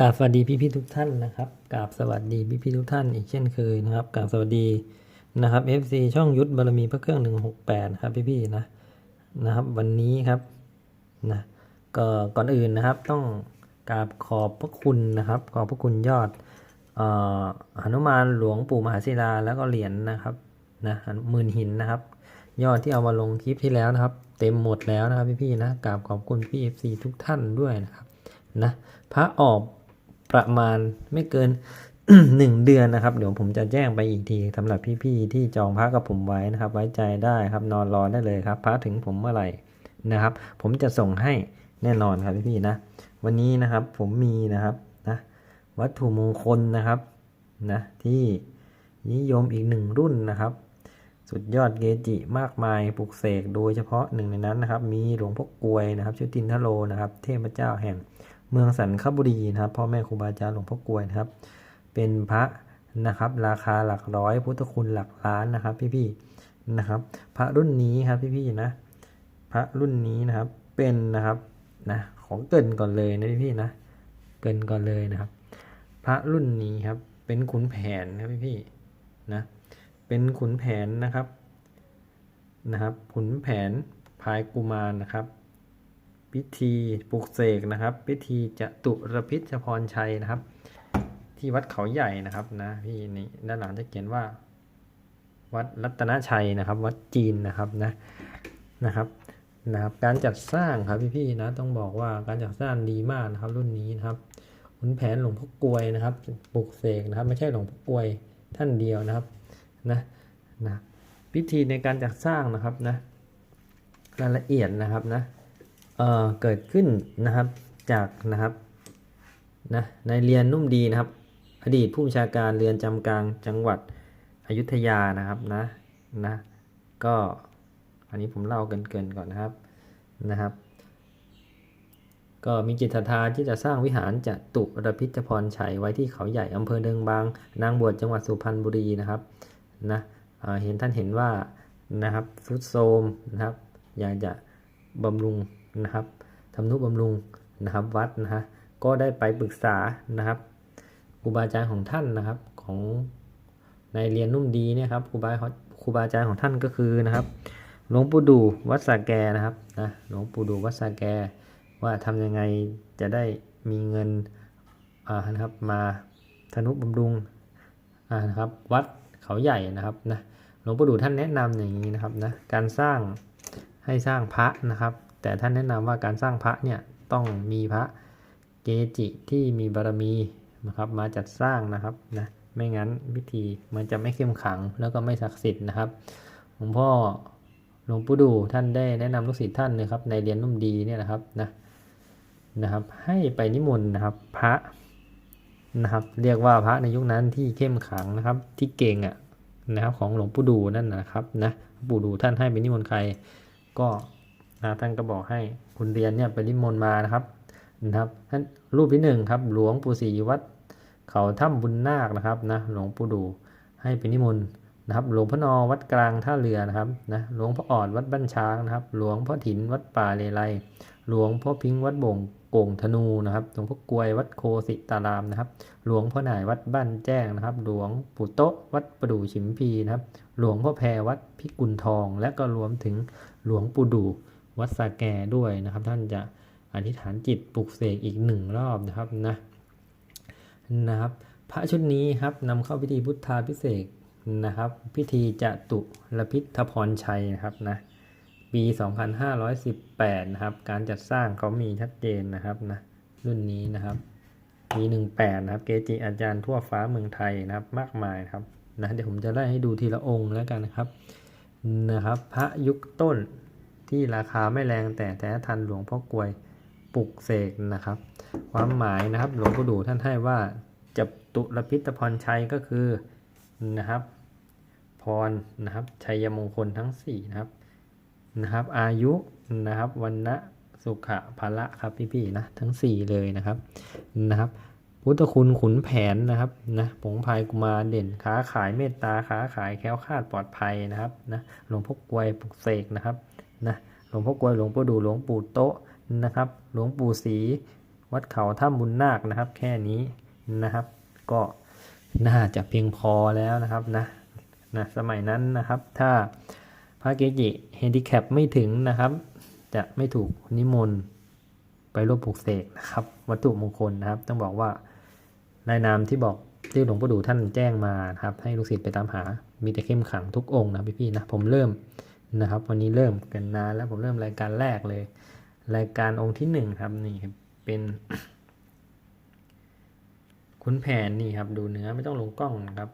กราบสวัสดีพี่พี่ทุกท่านนะครับกราบสวัสดีพี่พี่ทุกท่านอีกเช่นเคยนะครับกราบสวัสดีนะครับ FC ช่องยุทธบารมีพระเครื่อง168ครับพี่พี่นะนะครับ วันนี้ครับนะก็ก่อนอื่นนะครับ ต้องกราบขอบพระคุณนะครับ ขอบพระคุณยอดอหนุมานหลวงปู่มหาศิลาแล้วก็เหรียญนะครับนะหมื่นหินนะครับ ยอดที่เอามาลงคลิปที่แล้วนะครับ เต็มหมดแล้วนะครับพี่ๆนะกราบขอบคุณพี่ FC ทุกท่านด้วยนะครับนะพระออก ประมาณไม่เกินหนึ่งเดือนนะครับ เดี๋ยวผมจะแจ้งไปอีกทีสำหรับพี่ๆที่จองพระกับผมไว้นะครับ ไว้ใจได้ครับนอนรอได้เลยครับพระถึงผมเมื่อไหร่นะครับ ผมจะส่งให้แน่นอนครับพี่ๆนะ วันนี้นะครับผมมีนะครับนะวัตถุมงคลนะครับนะที่นิยมอีกหนึ่งรุ่นนะครับ สุดยอดเกจิมากมายปลุกเสกโดยเฉพาะหนึ่งในนั้นนะครับ มีหลวงพ่อกลวยนะครับชุตินทโลนะครับ เทพเจ้าแห่ง เมืองสันคบุรีนะครับพ่อแม่ครูบาอาจารย์หลวงพ่อกวยนะครับ เป็นพระนะครับ ราคาหลักร้อย พุทธคุณหลักล้านนะครับ พี่ๆนะครับ พระรุ่นนี้ครับพี่ๆนะ พระรุ่นนี้นะครับเป็นนะครับนะของเกินก่อนเลยนะพี่ๆนะเกินก่อนเลยนะครับ พระรุ่นนี้ครับเป็นขุนแผนครับพี่ๆนะเป็นขุนแผนนะครับนะครับขุนแผนพายกุมารนะครับ พิธีปลุกเสกนะครับ พิธีจตุรพิชพรชัยนะครับ ที่วัดเขาใหญ่นะครับนะพี่นี่ด้านหลังจะเขียนว่า วัดรัตนชัยนะครับ วัดจีนนะครับนะนะครับนะครับ การจัดสร้างครับพี่ๆนะต้องบอกว่าการจัดสร้างดีมากนะครับ รุ่นนี้นะครับขุนแผนหลวงพ่อกลวยนะครับปลุกเสกนะครับ ไม่ใช่หลวงพ่อกลวยท่านเดียวนะครับนะนะพิธีในการจัดสร้างนะครับนะรายละเอียดนะครับนะ เอ่อเกิดขึ้นนะครับจากนะครับนะในเรียนนุ่มดีนะครับ อดีตผู้บัญชาการเรือนจำกลางจังหวัดอยุธยานะครับนะนะก็อันนี้ผมเล่าเกินๆก่อนนะครับนะครับ ก็มีจิตศรัทธาที่จะสร้างวิหารจะตุรพิชพรชัยไว้ที่เขาใหญ่อำเภอเดิงบาง นางบวชจังหวัดสุพรรณบุรีนะครับนะเเห็นท่านเห็นว่านะครับฟุตโซมนะครับอยากจะบำรุง นะครับทำนุบำรุงนะครับวัดนะฮะก็ได้ไปปรึกษานะครับครูบาอาจารย์ของท่านนะครับของในเรียนนุ่มดีเนี่ยครับครูบาครูบาอาจารย์ของท่านก็คือนะครับหลวงปู่ดูวัดสาแกนะครับนะหลวงปู่ดูวัดสาแก ว่าทำยังไงจะได้มีเงินอ่านะครับมาธนุบำรุงอ่านะครับวัดเขาใหญ่นะครับนะหลวงปู่ดูท่านแนะนำอย่างนี้นะครับนะการสร้างให้สร้างพระนะครับ แต่ท่านแนะนำว่าการสร้างพระเนี่ยต้องมีพระเกจิที่มีบารมีนะครับมาจัดสร้างนะครับนะไม่งั้นพิธีมันจะไม่เข้มขังแล้วก็ไม่ศักดิ์สิทธิ์นะครับหลวงพ่อหลวงปู่ดูท่านได้แนะนำลูกศิษย์ท่านนะครับในเรียนนุ่มดีเนี่ยนะครับนะนะครับให้ไปนิมนต์นะครับพระนะครับเรียกว่าพระในยุคนั้นที่เข้มขังนะครับที่เก่งอะนะครับของหลวงปู่ดูนั่นนะครับนะปู่ดูท่านให้ไปนิมนต์ใครก็ นะท่านก็บอกให้คุณเรียนเนี่ยไปนิมนต์มานะครับนะครับท่านรูปที่หนึ่งครับ หลวงปู่ศรีวัดเขาถ้ำบุญนาคนะครับนะหลวงปู่ดูให้ไปนิมนต์นะครับหลวงพ่อนอวัดกลางท่าเรือนะครับนะหลวงพ่อออดวัดบ้านช้างนะครับ หลวงพ่อถินวัดป่าเลไลหลวงพ่อพิงวัดบ่งโก่งธนูนะครับ หลวงพ่อกลวยวัดโคสิตารามนะครับ หลวงพ่อหน่ายวัดบ้านแจ้งนะครับ หลวงปู่โตะวัดประดู่ฉิมพีนะครับ หลวงพ่อแพรวัดพิกุลทอง และก็รวมถึงหลวงปู่ดู วัดสาแกด้วยนะครับ ท่านจะอธิษฐานจิตปลุกเสกอีกหนึ่งรอบนะครับนะนะครับ พระชุดนี้ครับนำเข้าพิธีพุทธาพิเศษนะครับ พิธีจตุรพิทพรชัยนะครับนะปี 2518 นะครับ การจัดสร้างเขามีชัดเจนนะครับนะรุ่นนี้นะครับปี 18 นะครับ เกจิอาจารย์ทั่วฟ้าเมืองไทยนะครับ มากมายครับนะเดี๋ยวผมจะไล่ให้ดูทีละองค์แล้วกันนะครับนะครับ พระยุคต้น ที่ราคาไม่แรงแต่แท้ทันหลวงพ่อกลวยปลุกเสกนะครับ ความหมายนะครับหลวงปู่ดูท่านให้ว่าจับตุรพิทพรชัยก็คือนะครับ พรนะครับชัยมงคลทั้ง4นะครับนะครับ อายุนะครับวันนะสุขะภละครับพี่ๆนะทั้ง 4 เลยนะครับนะครับ พุทธคุณขุนแผนนะครับนะผงพายกุมารเด่นค้าขายเมตตาค้าขายแค้วคาดปลอดภัยนะครับนะหลวงพ่อกลวยปลุกเสกนะครับ นะหลวงพ่อกลวยหลวงปู่ดูหลวงปู่โตะนะครับ หลวงปู่ศรีวัดเขาถ้ำบุญนาคนะครับ แค่นี้นะครับ ก็น่าจะเพียงพอแล้วนะครับนะนะสมัยนั้นนะครับ ถ้าพระเกจิเฮนดิแคปไม่ถึงนะครับ จะไม่ถูกนิมนต์ไปร่วมปลูกเสกนะครับ วัตถุมงคลนะครับ ต้องบอกว่ารายนามที่บอกที่หลวงปู่ดูท่านแจ้งมาครับ ให้ลูกศิษย์ไปตามหา มีแต่เข้มขังทุกองค์นะพี่ๆนะผมเริ่ม นะครับ วันนี้เริ่มกันนานแล้วผมเริ่มรายการแรกเลย รายการองค์ที่หนึ่งครับนี่ครับเป็นขุนแผนนี่ครับดูเนื้อไม่ต้องลงกล้องนะครับ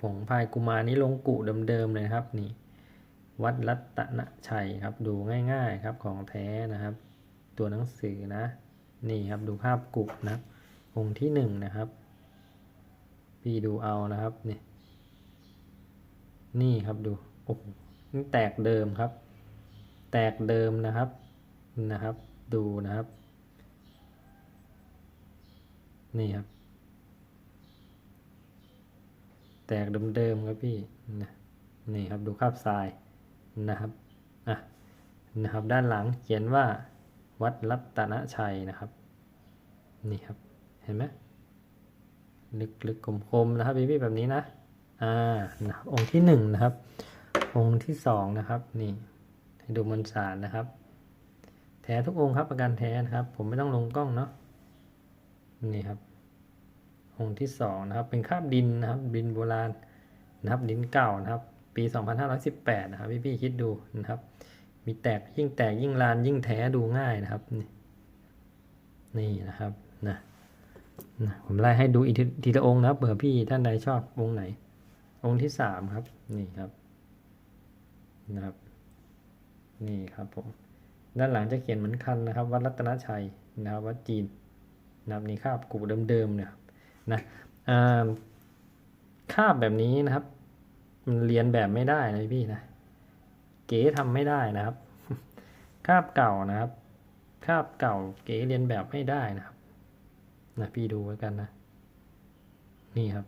ผงพายกุมานี้ลงกุเดิมๆเลยครับนี่ วัดรัตนชัยครับดูง่ายๆครับของแท้นะครับ ตัวหนังสือนะ นี่ครับดูภาพกุนะองค์ที่หนึ่งนะครับพี่ดูเอานะครับนี่นี่ครับดูโอ้ นี่แตกเดิมครับ แตกเดิมนะครับนะครับ ดูนะครับ นี่ครับ แตกเดิมๆครับพี่นะนี่ครับดูคราบทรายนะครับอะนะครับ ด้านหลังเขียนว่าวัดรัตนชัยนะครับ นี่ครับ เห็นไหมลึกลึกๆคมๆนะครับพี่ๆแบบนี้นะอ่านะครับองค์ที่หนึ่งนะครับ องค์ที่สองนะครับ นี่ ให้ดูมวลสารนะครับ แท้ทุกองค์ครับประกันแท้นะครับ ผมไม่ต้องลงกล้องเนาะนี่ครับ องค์ที่สองนะครับ เป็นคราบดินนะครับ ดินโบราณนะครับ ดินเก่านะครับ ปี 2518 นะครับ พี่ๆคิดดูนะครับ มีแตกยิ่งแตกยิ่งลานยิ่งแท้ดูง่ายนะครับ นี่นี่นะครับนะนะผมไล่ให้ดูอีกทีทีละองค์นะครับเผื่อพี่ท่านใดชอบองค์ไหน องค์ที่สามครับ นี่ครับ นะครับ นี่ครับผม ด้านหลังจะเขียนเหมือนคันนะครับ วัดรัตนชัยนะครับวัดจีนนะครับนี่คาบกูเดิมๆเนี่ยนะคาบแบบนี้นะครับ มันเรียนแบบไม่ได้นะพี่นะ เก๋ทำไม่ได้นะครับ คาบเก่านะครับ คาบเก่าเก๋เรียนแบบไม่ได้นะครับ นะพี่ดูไว้กันนะ นี่ครับ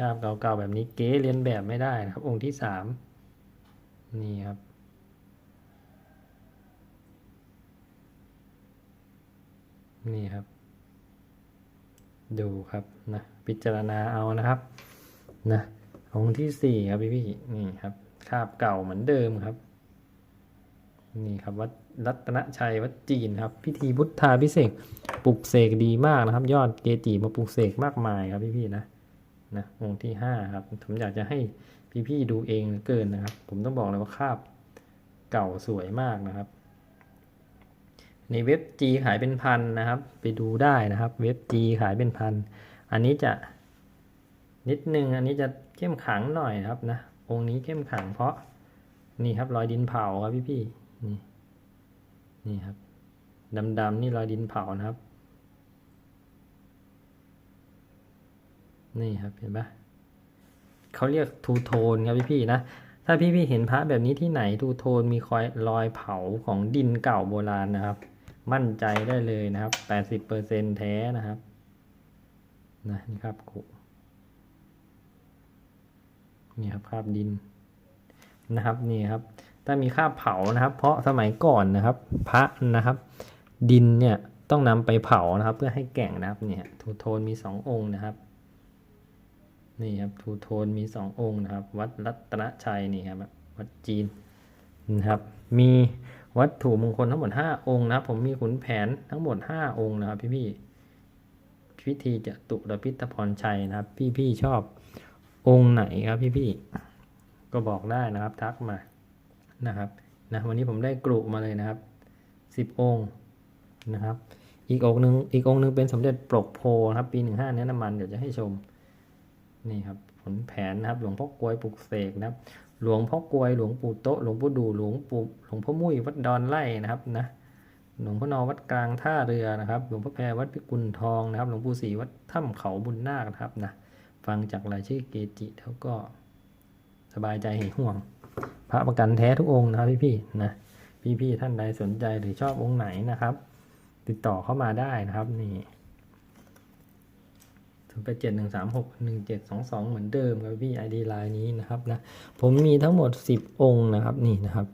คาบเก่าๆแบบนี้เก๋เรียนแบบไม่ได้นะครับ องค์ที่สามนี่ครับ นี่ครับ ดูครับนะพิจารณาเอานะครับนะองค์ที่สี่ครับพี่พี่ๆนี่ครับคาบเก่าเหมือนเดิมครับ นี่ครับวัดรัตนชัยวัดจีนครับ พิธีพุทธาพิเศษปลุกเสกดีมากนะครับ ยอดเกจิมาปลุกเสกมากมายครับพี่พี่ๆนะ นะองค์ที่ห้าครับผมอยากจะให้พี่ๆดูเองเกินนะครับ ผมต้องบอกเลยว่าคาบเก่าสวยมากนะครับ ในเว็บจีขายเป็นพันนะครับ ไปดูได้นะครับ เว็บจีขายเป็นพัน อันนี้จะนิดนึงอันนี้จะเข้มขังหน่อยครับนะองค์นี้เข้มขังเพราะนี่ครับรอยดินเผาครับพี่ๆนี่นี่ครับดำๆนี่รอยดินเผานะครับ นี่ครับเห็นปะเขาเรียกทูโทนครับพี่พี่นะ ถ้าพี่พี่เห็นพระแบบนี้ที่ไหนทูโทนมีคอยรอยเผาของดินเก่าโบราณนะครับ มั่นใจได้เลยนะครับแปดสิบเปอร์เซ็นแท้นะครับนะนี่ครับกูนี่ครับคราบดินนะครับนี่ครับ ถ้ามีคราบเผานะครับ เพราะสมัยก่อนนะครับ พระนะครับ ดินเนี่ยต้องนำไปเผานะครับ เพื่อให้แก่งนะครับเนี่ยทูโทนมีสององค์นะครับ นี่ครับทูโทนมีสององค์นะครับ วัดรัตนชัยนี่ครับวัดจีนนะครับมีวัตถุมงคลทั้งหมดห้าองค์นะครับ ผมมีขุนแผนทั้งหมดห้าองค์นะครับ พี่พี่พิธีจะตุรพิทพรชัยนะครับ พี่พี่ชอบองค์ไหนครับพี่พี่ก็บอกได้นะครับทักมานะครับนะวันนี้ผมได้กรุมาเลยนะครับสิบองค์นะครับ อีกองค์หนึ่งอีกองค์หนึ่งเป็นสมเด็จปลกโพนะครับ ปีหนึ่งห้าเนื้อน้ำมันเดี๋ยวจะให้ชม นี่ครับผลแผนนะครับ หลวงพ่อกลวยปลุกเสกนะครับ หลวงพ่อกลวยหลวงปู่โตหลวงปู่ดูหลวงปู่หลวงพ่อมุ้ยวัดดอนไร่นะครับนะหลวงพ่อนอวัดกลางท่าเรือนะครับ หลวงพ่อแพรวัดพิกุลทองนะครับ หลวงปู่ศรีวัดถ้ำเขาบุญนาคนะครับนะฟังจากรายชื่อเกจิแล้วก็สบายใจห่วง พระประกันแท้ทุกองค์นะครับพี่ๆนะพี่ๆท่านใดสนใจหรือชอบองค์ไหนนะครับ ติดต่อเข้ามาได้นะครับนี่ ถึงไปเจ็ดหนึ่งสามหกหนึ่งเจ็ดสองสองเหมือนเดิมครับพี่ไอดีไลน์นี้นะครับนะผมมีทั้งหมดสิบองค์นะครับนี่นะครับ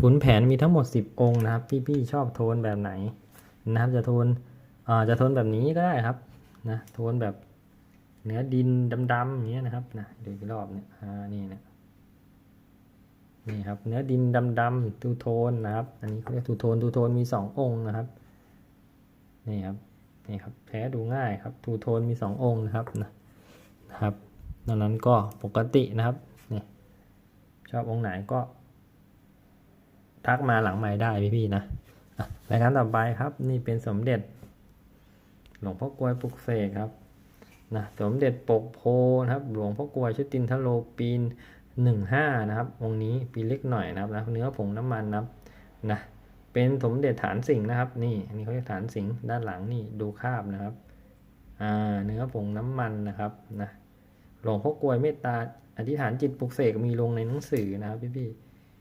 ขุนแผนมีทั้งหมด10องค์นะครับพี่ๆชอบโทนแบบไหนนะครับจะโทนอ่าจะโทนแบบนี้ก็ได้ครับนะโทนแบบเนื้อดินดำๆอย่างเงี้ยนะครับนะดูอีกรอบเนี่ยอ่านี่นะนี่ครับเนื้อดินดำๆทูโทนนะครับ อันนี้เขาเรียกทูโทนทูโทนมี2องค์นะครับนี่ครับ นี่ครับแพ้ดูง่ายครับทูโทนมี 2 องค์นะครับนะครับดังนั้นก็ปกตินะครับนี่ชอบองค์ไหนก็ ทักมาหลังไม้ได้พี่ๆนะอะรายการต่อไปครับ นี่เป็นสมเด็จ หลวงพ่อกลวยปลุกเสกครับนะสมเด็จปกโพนะครับ หลวงพ่อกลวยชุตินทโลปีนหนึ่งห้านะครับองค์นี้ปีเล็กหน่อยนะครับนะเนื้อผงน้ำมันนะครับนะ เป็นสมเด็จฐานสิงห์นะครับ นี่อันนี้เขาเรียกฐานสิงห์ด้านหลังนี่ดูคาบนะครับอ่าเนื้อผงน้ำมันนะครับนะหลวงพ่อกลวยเมตตาอธิษฐานจิตปลุกเสกมีลงในหนังสือนะครับพี่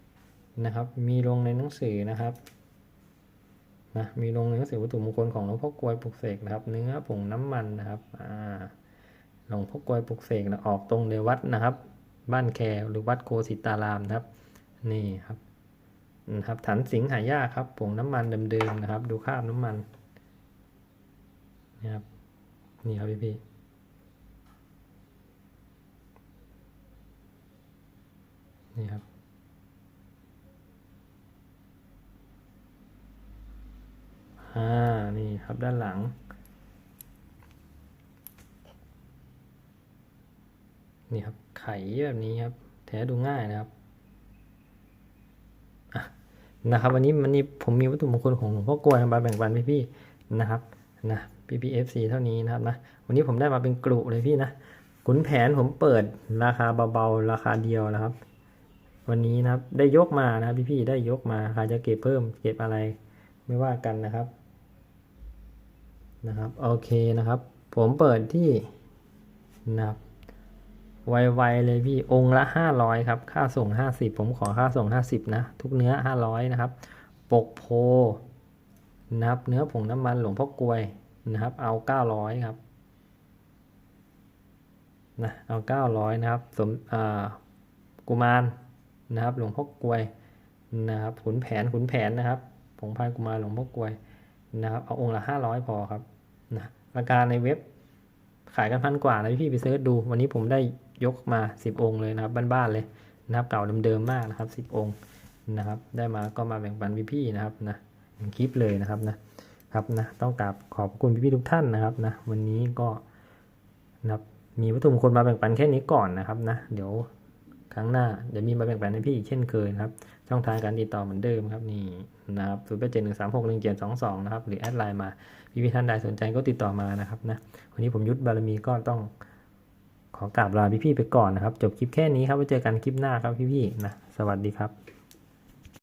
ๆนะครับ มีลงในหนังสือนะครับนะมีลงในหนังสือวัตถุมงคลของหลวงพ่อกลวยปลุกเสกนะครับ เนื้อผงน้ำมันนะครับอ่าหลวงพ่อกลวยปลุกเสกนะออกตรงในวัดนะครับ บ้านแคหรือวัดโกสิตารามนะครับ นี่ครับ นะครับฐานสิงห์หายากครับผงน้ำมันเดิมๆนะครับ ดูคราบน้ำมันนี่ครับนี่ครับพี่พี่ๆนี่ครับอ่านี่ครับด้านหลัง นี่ครับไขแบบนี้ครับแท้ดูง่ายนะครับ นะครับวันนี้วันนี้ผมมีวัตถุมงคลของหลวงพ่อกลวยมาแบ่งปันพี่ๆนะครับนะพี่พีเอฟซีเท่านี้นะครับนะวันนี้ผมได้มาเป็นกลุ่เลยพี่นะขุนแผนผมเปิดราคาเบาๆราคาเดียวนะครับ วันนี้นะครับได้ยกมานะพี่ๆได้ยกมาใครจะเก็บเพิ่มเก็บอะไรไม่ว่ากันนะครับนะครับโอเคนะครับ ผมเปิดที่นะครับ ไวๆเลยพี่องค์ละ 500 ครับ ค่าส่ง 50 ผมขอค่าส่ง 50 นะ ทุกเนื้อ 500 นะครับ ปกโพนะครับเนื้อผงน้ำมันหลวงพ่อกลวยนะครับ เอา 900 ครับนะเอา 900 นะครับสมอ่ากุมารนะครับ หลวงพ่อกลวยนะครับขุนแผนขุนแผนนะครับผงพายกุมารหลวงพ่อกลวยนะครับ เอาองค์ละ 500 พอครับนะราคาในเว็บขายกันพันกว่านะพี่ไปเสิร์ชดู วันนี้ผมได้ ยกมา 10 องค์เลยนะครับบ้านๆเลยนะครับเก่าเดิมๆมากนะครับ 10 องค์นะครับได้มาก็มาแบ่งปันพี่ๆนะครับนะคลิปเลยนะครับนะครับนะต้องกราบขอบคุณพี่ๆทุกท่านนะครับนะวันนี้ก็นะครับมีวัตถุมงคลมาแบ่งปันแค่นี้ก่อนนะครับนะเดี๋ยวครั้งหน้าเดี๋ยวมีมาแบ่งปันให้พี่อีกเช่นเคยนะครับช่องทางการติดต่อเหมือนเดิมครับนี่นะครับศูนย์แปดเจ็ดหนึ่งสามหกหนึ่งเจ็ดสองสองนะครับหรือแอดไลน์มาพี่พี่ๆท่านใดสนใจก็ติดต่อมานะครับนะวันนี้ผมยุทธบารมีก็ต้อง ขอกราบลาพี่พี่ๆไปก่อนนะครับ จบคลิปแค่นี้ครับไว้เจอกันคลิปหน้าครับพี่พี่ๆนะ สวัสดีครับ